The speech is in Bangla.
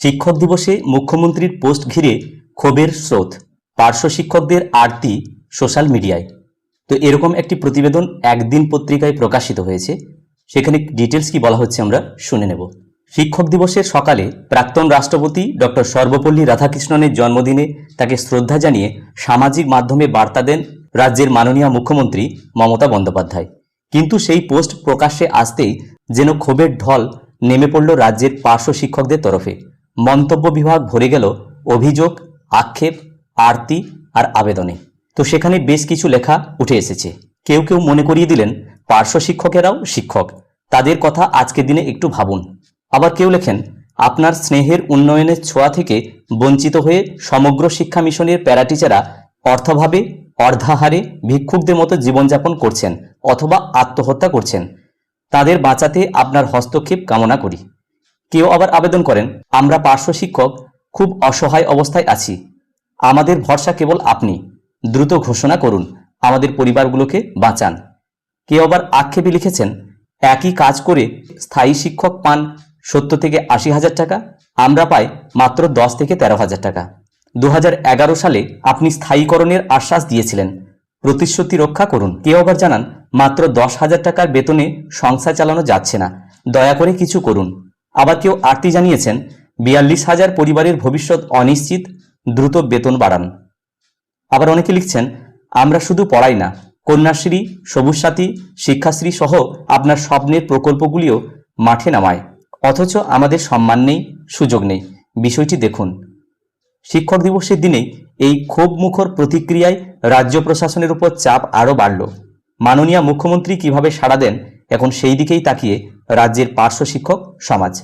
শিক্ষক দিবসে মুখ্যমন্ত্রীর পোস্ট ঘিরে ক্ষোভের স্রোত, পার্শ্ব শিক্ষকদের আরতি সোশ্যাল মিডিয়ায়। তো এরকম একটি প্রতিবেদন একদিন পত্রিকায় প্রকাশিত হয়েছে, সেখানে ডিটেলস কি বলা হচ্ছে আমরা শুনে নেব। শিক্ষক দিবসের সকালে প্রাক্তন রাষ্ট্রপতি ডক্টর সর্বপল্লী রাধাকৃষ্ণনের জন্মদিনে তাকে শ্রদ্ধা জানিয়ে সামাজিক মাধ্যমে বার্তা দেন রাজ্যের মাননীয় মুখ্যমন্ত্রী মমতা বন্দ্যোপাধ্যায়। কিন্তু সেই পোস্ট প্রকাশ্যে আসতেই যেন ক্ষোভের ঢল নেমে পড়ল রাজ্যের পার্শ্ব শিক্ষকদের তরফে। মন্তব্য বিভাগ ভরে গেল অভিযোগ, আক্ষেপ, আরতি আর আবেদনে। তো সেখানে বেশ কিছু লেখা উঠে এসেছে। কেউ কেউ মনে করিয়ে দিলেন, পার্শ্ব শিক্ষকেরাও শিক্ষক। তাদের কথা আজকের দিনে একটু ভাবুন। আবার কেউ লেখেন, আপনার স্নেহের উন্নয়নের ছোঁয়া থেকে বঞ্চিত হয়ে সমগ্র শিক্ষা মিশনের প্যারাটিচারা অর্থভাবে, অর্ধাহারে ভিক্ষুকদের মতো জীবনযাপন করছেন অথবা আত্মহত্যা করছেন। তাদের বাঁচাতে আপনার হস্তক্ষেপ কামনা করি। কেউ আবার আবেদন করেন, আমরা পার্শ্ব শিক্ষক খুব অসহায় অবস্থায় আছি। আমাদের ভরসা কেবল আপনি। দ্রুত ঘোষণা করুন, আমাদের পরিবারগুলোকে বাঁচান। কেউ আবার আক্ষেপে লিখেছেন, একই কাজ করে স্থায়ী শিক্ষক পান সত্তর থেকে আশি হাজার টাকা, আমরা পাই মাত্র দশ থেকে তেরো হাজার টাকা। দু হাজার এগারো সালে আপনি স্থায়ীকরণের আশ্বাস দিয়েছিলেন। প্রতিশ্রুতি রক্ষা করুন। কেউ আবার জানান, মাত্র দশ হাজার টাকার বেতনে সংসার চালানো যাচ্ছে না। দয়া করে কিছু করুন। আবার কেউ আরতি জানিয়েছেন, বিয়াল্লিশ হাজার পরিবারের ভবিষ্যৎ অনিশ্চিত, দ্রুত বেতন বাড়ান। আবার অনেকে লিখছেন, আমরা শুধু পড়াই না, কন্যাশ্রী সবুজ সাথী শিক্ষাশ্রী সহ আপনার স্বপ্নের প্রকল্পগুলিও মাঠে নামায়। অথচ আমাদের সম্মান নেই, সুযোগ নেই। বিষয়টি দেখুন। শিক্ষক দিবসের দিনেই এই ক্ষোভ মুখর প্রতিক্রিয়ায় রাজ্য প্রশাসনের উপর চাপ আরও বাড়ল। মাননীয় মুখ্যমন্ত্রী কীভাবে সাড়া দেন এখন সেই দিকেই তাকিয়ে রাজ্যের পার্শ্ব শিক্ষক সমাজ।